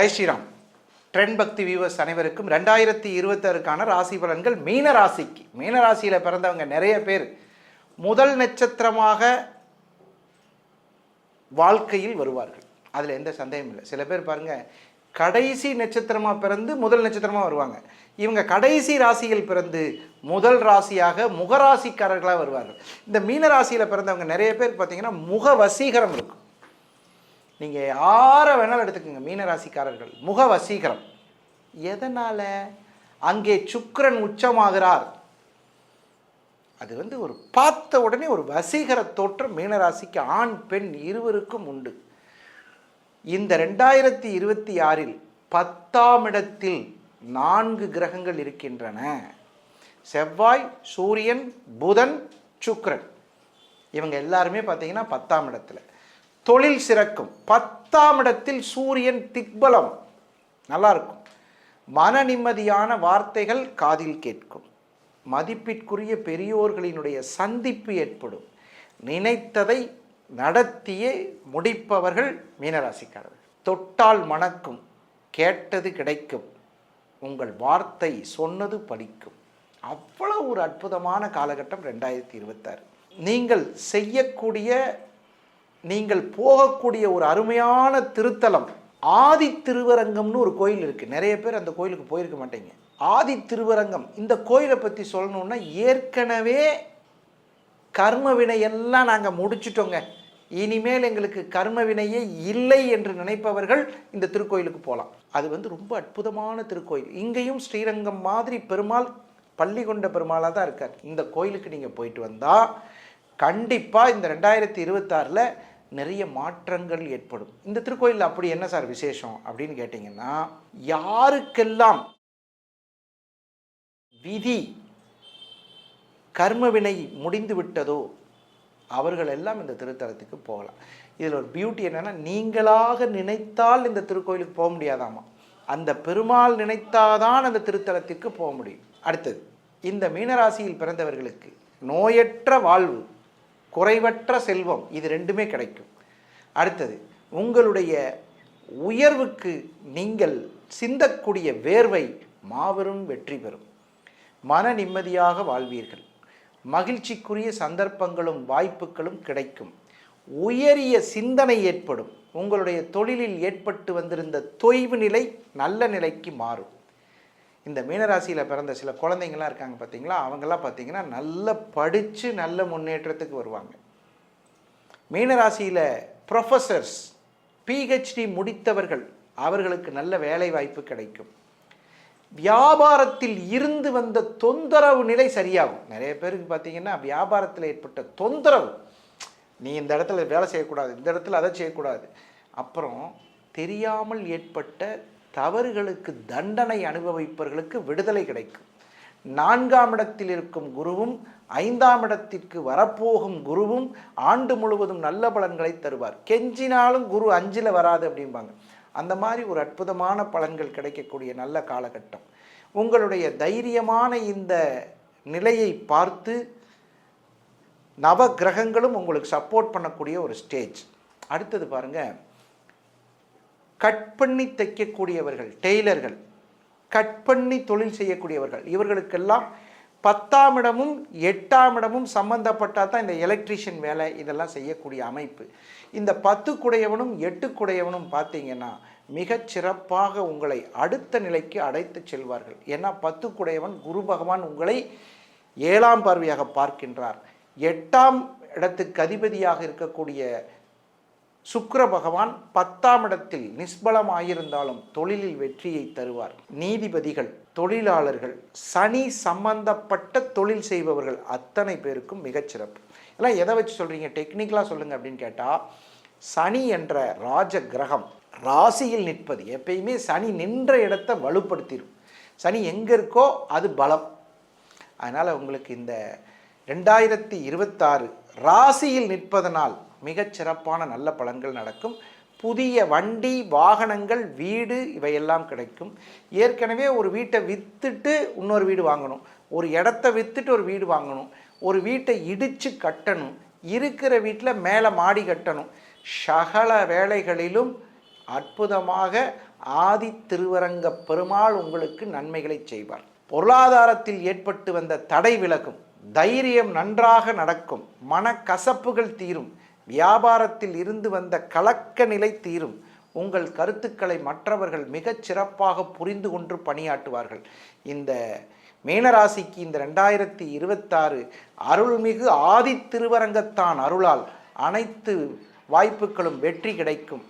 Jai Shriram. Trend Bhakti viewers அனைவருக்கும் ரெண்டாயிரத்தி இருபத்தாறுக்கான ராசி பலன்கள் மீன ராசிக்கு. மீன ராசியில் பிறந்தவங்க நிறைய பேர். முதல் நட்சத்திரமாக வாழ்க்கையில் வருவார்கள். அதில் எந்த சந்தேகமும் இல்லை. சில பேர் பாருங்கள் கடைசி நட்சத்திரமாக பிறந்து முதல் நட்சத்திரமாக வருவாங்க. இவங்க கடைசி ராசியில் பிறந்து முதல் ராசியாக முகராசிக்காரர்களாக வருவார்கள். இந்த மீன ராசியில் பிறந்தவங்க நிறைய பேர் பார்த்தீங்கன்னா முக வசீகரம் இருக்கும். நீங்கள் யாரை வேணாலும் எடுத்துக்கோங்க. மீனராசிக்காரர்கள் முக வசீகரம் எதனால்? அங்கே சுக்கரன் உச்சமாகிறார். அது வந்து ஒரு பார்த்த உடனே ஒரு வசீகர தோற்றம் மீனராசிக்கு ஆண் பெண் இருவருக்கும் உண்டு. இந்த ரெண்டாயிரத்தி இருபத்தி ஆறில் பத்தாம் இடத்தில் நான்கு கிரகங்கள் இருக்கின்றன. செவ்வாய் சூரியன் புதன் சுக்கிரன். இவங்க எல்லாருமே பார்த்தீங்கன்னா பத்தாம் இடத்துல. தொழில் சிறக்கும். பத்தாம் இடத்தில் சூரியன் திக்பலம். நல்லா இருக்கும் மன நிம்மதியான வார்த்தைகள் காதில் கேட்கும். மதிப்பிற்குரிய பெரியோர்களினுடைய சந்திப்பு ஏற்படும். நினைத்ததை நடத்தியே முடிப்பவர்கள் மீனராசிக்காரர்கள். தொட்டால் மணக்கும் கேட்டது கிடைக்கும். உங்கள் வார்த்தை சொன்னது படிக்கும். அவ்வளோ ஒரு அற்புதமான காலகட்டம் ரெண்டாயிரத்தி இருபத்தாறு. நீங்கள் செய்யக்கூடிய நீங்கள் போகக்கூடிய ஒரு அருமையான திருத்தலம் ஆதி திருவரங்கம்னு ஒரு கோயில் இருக்குது நிறைய பேர் அந்த கோயிலுக்கு போயிருக்க மாட்டீங்க. ஆதி திருவரங்கம் இந்த கோயிலை பற்றி சொல்லணுன்னா ஏற்கனவே கர்ம வினையெல்லாம் நாங்கள் முடிச்சிட்டோங்க. இனிமேல் எங்களுக்கு கர்ம வினையே இல்லை என்று நினைப்பவர்கள் இந்த திருக்கோயிலுக்கு போகலாம் அது வந்து ரொம்ப அற்புதமான திருக்கோயில். இங்கேயும் ஸ்ரீரங்கம் மாதிரி பெருமாள் பள்ளி கொண்ட பெருமாளாக தான் இருக்கார். இந்த கோயிலுக்கு நீங்கள் போயிட்டு வந்தால் கண்டிப்பாக இந்த ரெண்டாயிரத்தி இருபத்தாறில் நிறைய மாற்றங்கள் ஏற்படும். இந்த திருக்கோயிலில் அப்படி என்ன சார் விசேஷம் அப்படின்னு கேட்டிங்கன்னா யாருக்கெல்லாம் விதி கர்மவினை முடிந்து விட்டதோ அவர்கள் எல்லாம் இந்த திருத்தலத்துக்கு போகலாம். இதில் ஒரு பியூட்டி என்னென்னா நீங்களாக நினைத்தால் இந்த திருக்கோயிலுக்கு போக முடியாதாமா? அந்த பெருமாள் நினைத்தாதான் அந்த திருத்தலத்திற்கு போக முடியும். அடுத்தது இந்த மீனராசியில் பிறந்தவர்களுக்கு நோயற்ற வாழ்வு. குறைவற்ற செல்வம் இது ரெண்டுமே கிடைக்கும். அடுத்தது உங்களுடைய உயர்வுக்கு நீங்கள் சிந்தக்கூடிய வேர்வை மாபெரும் வெற்றி பெறும். மன நிம்மதியாக வாழ்வீர்கள். மகிழ்ச்சிக்குரிய சந்தர்ப்பங்களும் வாய்ப்புகளும் கிடைக்கும். உயரிய சிந்தனை ஏற்படும். உங்களுடைய தொழிலில் ஏற்பட்டு வந்திருந்த தொய்வு நிலை நல்ல நிலைக்கு மாறும். இந்த மீனராசியில் பிறந்த சில குழந்தைங்களாம் இருக்காங்க பார்த்தீங்களா அவங்கெல்லாம் பார்த்தீங்கன்னா நல்ல படித்து நல்ல முன்னேற்றத்துக்கு வருவாங்க. மீனராசியில் ப்ரொஃபஸர்ஸ் பிஹெச்டி முடித்தவர்கள் அவர்களுக்கு நல்ல வேலை வாய்ப்பு கிடைக்கும். வியாபாரத்தில் இருந்து வந்த தொந்தரவு நிலை சரியாகும். நிறைய பேருக்கு பார்த்தீங்கன்னா வியாபாரத்தில் ஏற்பட்ட தொந்தரவு. நீ இந்த இடத்துல வேலை செய்யக்கூடாது இந்த இடத்துல அதை செய்யக்கூடாது. அப்புறம் தெரியாமல் ஏற்பட்ட தவறுகளுக்கு தண்டனை அனுபவிப்பவர்களுக்கு விடுதலை கிடைக்கும். நான்காம் இடத்தில் இருக்கும் குருவும் ஐந்தாம் இடத்திற்கு வரப்போகும் குருவும் ஆண்டு முழுவதும் நல்ல பலன்களை தருவார். கெஞ்சினாலும் குரு அஞ்சில் வராது அப்படிம்பாங்க. அந்த மாதிரி ஒரு அற்புதமான பலன்கள் கிடைக்கக்கூடிய நல்ல காலகட்டம். உங்களுடைய தைரியமான இந்த நிலையை பார்த்து நவ கிரகங்களும் உங்களுக்கு சப்போர்ட் பண்ணக்கூடிய ஒரு ஸ்டேஜ் அடுத்தது பாருங்கள் கட் பண்ணி தைக்கக்கூடியவர்கள் டெய்லர்கள் கட் பண்ணி தொழில் செய்யக்கூடியவர்கள் இவர்களுக்கெல்லாம் பத்தாம் இடமும் எட்டாம் இடமும் சம்பந்தப்பட்டால் தான் இந்த எலக்ட்ரிஷியன் வேலை இதெல்லாம் செய்யக்கூடிய அமைப்பு. இந்த பத்து குடையவனும் எட்டு குடையவனும் பார்த்தீங்கன்னா மிகச் சிறப்பாக உங்களை அடுத்த நிலைக்கு அடைத்து செல்வார்கள். ஏன்னா பத்து குடையவன் குரு பகவான் உங்களை ஏழாம் பார்வையாக பார்க்கின்றார். எட்டாம் இடத்துக்கு அதிபதியாக இருக்கக்கூடிய சுக்கர பகவான் பத்தாம் இடத்தில் நிஷ்பலமாயிருந்தாலும் தொழிலில் வெற்றியை தருவார். நீதிபதிகள் தொழிலாளர்கள் சனி சம்பந்தப்பட்ட தொழில் செய்பவர்கள் அத்தனை பேருக்கும் மிகச்சிறப்பு எல்லாம் எதை வச்சு சொல்கிறீங்க டெக்னிக்கலாக சொல்லுங்கள் அப்படின்னு கேட்டால் சனி என்ற ராஜ கிரகம் ராசியில் நிற்பது எப்பயுமே சனி நின்ற இடத்தை வலுப்படுத்திடும் சனி எங்கே இருக்கோ அது பலம். அதனால் உங்களுக்கு இந்த ரெண்டாயிரத்தி இருபத்தாறு ராசியில் நிற்பதனால் மிகச்சிறப்பான நல்ல பலன்கள் நடக்கும். புதிய வண்டி வாகனங்கள் வீடு இவையெல்லாம் கிடைக்கும். ஏற்கனவே ஒரு வீட்டை விற்றுட்டு இன்னொரு வீடு வாங்கணும். ஒரு இடத்த விற்றுட்டு ஒரு வீடு வாங்கணும். ஒரு வீட்டை இடித்து கட்டணும். இருக்கிற வீட்டில் மேலே மாடி கட்டணும். சகல வேலைகளிலும் அற்புதமாக ஆதி திருவரங்க பெருமாள் உங்களுக்கு நன்மைகளை செய்வார். பொருளாதாரத்தில் ஏற்பட்டு வந்த தடை விலகும். தைரியம் நன்றாக நடக்கும். மனக்கசப்புகள் தீரும். வியாபாரத்தில் இருந்து வந்த கலக்க நிலை தீரும். உங்கள் கருத்துக்களை மற்றவர்கள் மிகச் சிறப்பாக புரிந்து கொண்டு பணியாற்றுவார்கள். இந்த மீனராசிக்கு இந்த ரெண்டாயிரத்தி இருபத்தாறு அருள்மிகு ஆதி திருவரங்கத்தான் அருளால் அனைத்து வாய்ப்புகளும் வெற்றி கிடைக்கும்.